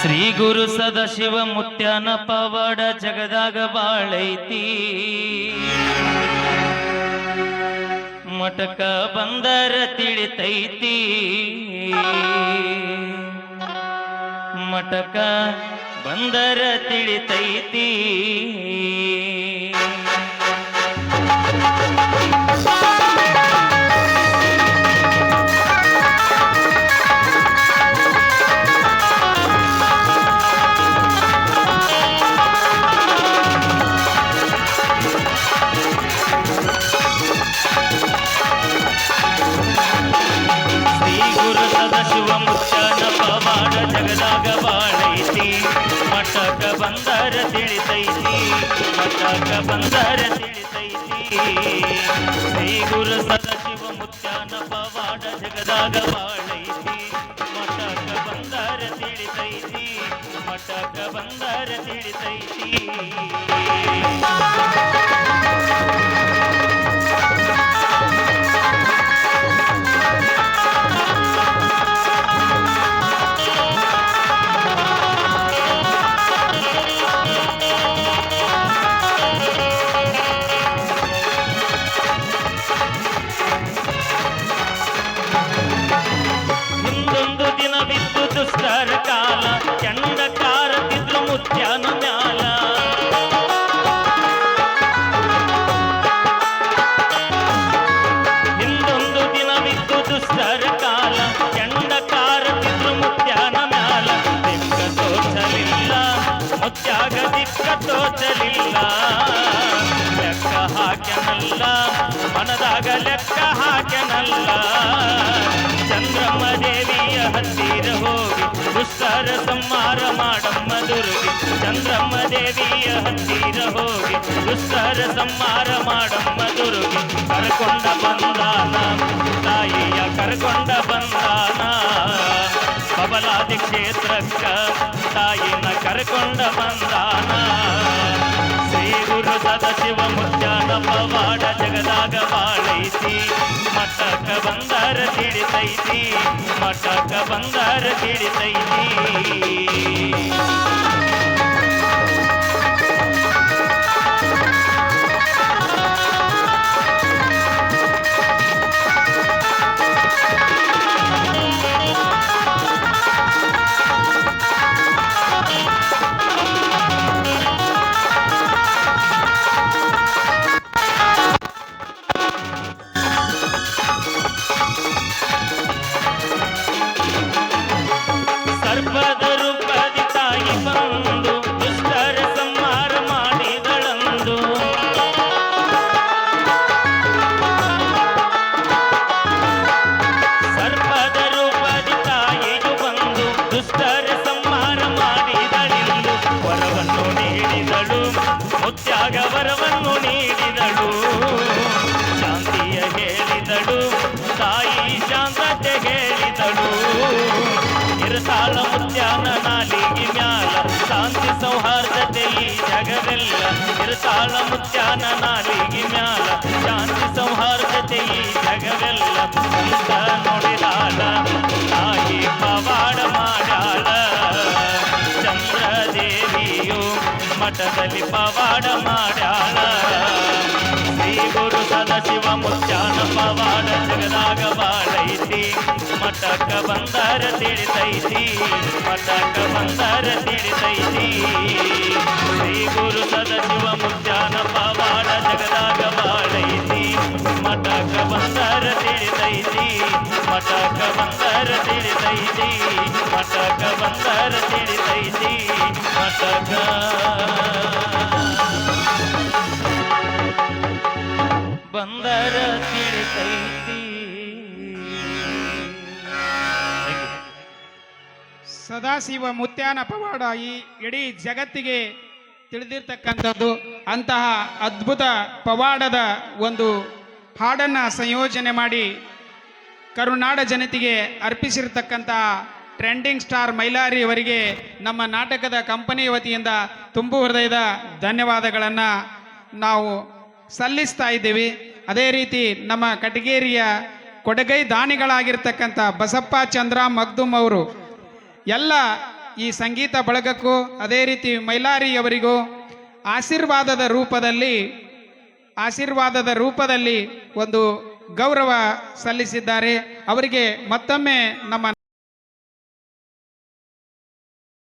ಶ್ರೀ ಗುರು ಸದಾಶಿವ ಮುತ್ಯಾನ ಪವಾಡ ಜಗದಾಗ ಬಾಳೈತಿ. ಮಟಕ ಬಂದರ ತಿಳಿತೈತಿ. ಮಟಕ ಬಂದರ ತಿಳಿತೈತಿ. ಮಟಕ ಬಂದರ ತಿಳಿತೈತಿ ಮಟಕ ಬಂದರ ತಿಳಿತೈತಿ. ಶ್ರೀ ಗುರು ಸದಶಿವ ಮುತ್ಯಾನ ಪವಾಡ ಜಗದಾಗ ಬಾಳೈತಿ ಮಟಕ ಬಂದರ ತಿಳಿತೈತಿ ಮಟಕ ಬಂದರ ತಿಳಿತೈತಿ. ದುಷ್ಟರ ಕಾಲ, ಚಂದ ಕಾರತಿದ್ರು ಮುತ್ಯಾನ ಮ್ಯಾಲ. ಹಿಂದೊಂದು ದಿನವಿದ್ದು ದುಷ್ಟರ ಕಾಲ, ಚಂದ ಕಾರತಿದ್ರು ಮುತ್ಯಾನ ಮ್ಯಾಲ. ದಿಕ್ಕ ತೋಚಲಿಲ್ಲ, ಮುತ್ಯಾಗ ದಿಕ್ಕ ತೋಚಲಿಲ್ಲ. ಲೆಕ್ಕ ಹಾಕ್ಯನಲ್ಲ, ಮನದಾಗ ಲೆಕ್ಕ ಹಾಕ್ಯನಲ್ಲ. ಚಂದ್ರಮ್ಮ ದೇವಿಯ ಹತ್ತಿರ ಹೋಗಿ ದುಷ್ಟರ ಸಂಹಾರ ಮಾಡಮ್ಮ ದುರ್ಗಿ ಚಂದ್ರಮ್ಮ ದೇವಿಯ ಹತ್ತಿರ ಹೋಗಿ ದುಷ್ಟರ ಸಂಹಾರ ಮಾಡಮ್ಮ ದುರ್ಗಿ ಕರ್ಕೊಂಡ ಬಂದಾನ ತಾಯಿಯ ಕರ್ಕೊಂಡ ಬಂದಾನ ಬಬಲಾದಿ ಕ್ಷೇತ್ರಕ್ಕ ತಾಯಿನ ಕರ್ಕೊಂಡ ಬಂದಾನ ಶ್ರೀ ಗುರು ಸದಾಶಿವ ಮುತ್ಯಾನ ಪವಾಡ ತಿಳಿತೈತಿ ಮಠಕ ಬಂದರ ತಿಳಿತೈತಿ ಇರಸಾಲ ಮುತ್ಯಾನ ನಾಲಿಗೆ ಮ್ಯಾಲ ಶಾಂತಿ ಸೌಹಾರ್ದತೆ ಈ ಜಗವೆಲ್ಲ ಇರಸಾಲ ಮುತ್ಯಾನ ನಾಲಿಗೆ ಮ್ಯಾಲ ಶಾಂತಿ ಸೌಹಾರ್ದತೆ ಈ ಜಗವೆಲ್ಲ ಅಂತ ನೋಡಿದಾಳ ತಾಯಿ ಪವಾಡ ಮಾಡ್ಯಾಳ ಚಂದ್ರದೇವಿಯು ಮಠದಲ್ಲಿ ಪವಾಡ ಮಾಡ್ಯಾಳ ಶ್ರೀ ಗುರು ಸದಾಶಿವ ಮುತ್ಯಾನ ಪವಾಡ ಜಗದಾಗ ಬಾಳೈತಿ ಮಠಕ ಬಂದರ ತಿಳಿತೈತಿ ಮಠಕ ಬಂದರ ತಿಳಿತೈತಿ ಶ್ರೀ ಗುರು ಸದಾಶಿವ ಮುತ್ಯಾನ ಪವಾಡ ಜಗದಾಗ ಬಾಳೈತಿ ಮಠಕ ಬಂದರ ತಿಳಿತೈತಿ ಮಠಕ ಬಂದರ ತಿಳಿತೈತಿ ಮಠಕ ಬಂದರ ತಿಳಿತೈತಿ ಮಠಕ ಸದಾಶಿವ ಮುತ್ಯಾನ ಪವಾಡ ಈ ಇಡೀ ಜಗತ್ತಿಗೆ ತಿಳಿದಿರ್ತಕ್ಕಂಥದ್ದು ಅಂತಹ ಅದ್ಭುತ ಪವಾಡದ ಒಂದು ಹಾಡನ್ನು ಸಂಯೋಜನೆ ಮಾಡಿ ಕರುನಾಡ ಜನತೆಗೆ ಅರ್ಪಿಸಿರ್ತಕ್ಕಂತಹ ಟ್ರೆಂಡಿಂಗ್ ಸ್ಟಾರ್ ಮೈಲಾರಿ ಅವರಿಗೆ ನಮ್ಮ ನಾಟಕದ ಕಂಪನಿ ವತಿಯಿಂದ ತುಂಬು ಹೃದಯದ ಧನ್ಯವಾದಗಳನ್ನು ನಾವು ಸಲ್ಲಿಸ್ತಾ ಇದ್ದೀವಿ. ಅದೇ ರೀತಿ ನಮ್ಮ ಕಟಗೇರಿಯ ಕೊಡಗೈ ದಾನಿಗಳಾಗಿರ್ತಕ್ಕಂಥ ಬಸಪ್ಪ ಚಂದ್ರ ಮಗ್ದುಮ್ ಅವರು ಎಲ್ಲ ಈ ಸಂಗೀತ ಬಳಗಕ್ಕೂ, ಅದೇ ರೀತಿ ಮೈಲಾರಿಯವರಿಗೂ ಆಶೀರ್ವಾದದ ರೂಪದಲ್ಲಿ ಆಶೀರ್ವಾದದ ರೂಪದಲ್ಲಿ ಒಂದು ಗೌರವ ಸಲ್ಲಿಸಿದ್ದಾರೆ. ಅವರಿಗೆ ಮತ್ತೊಮ್ಮೆ ನಮ್ಮ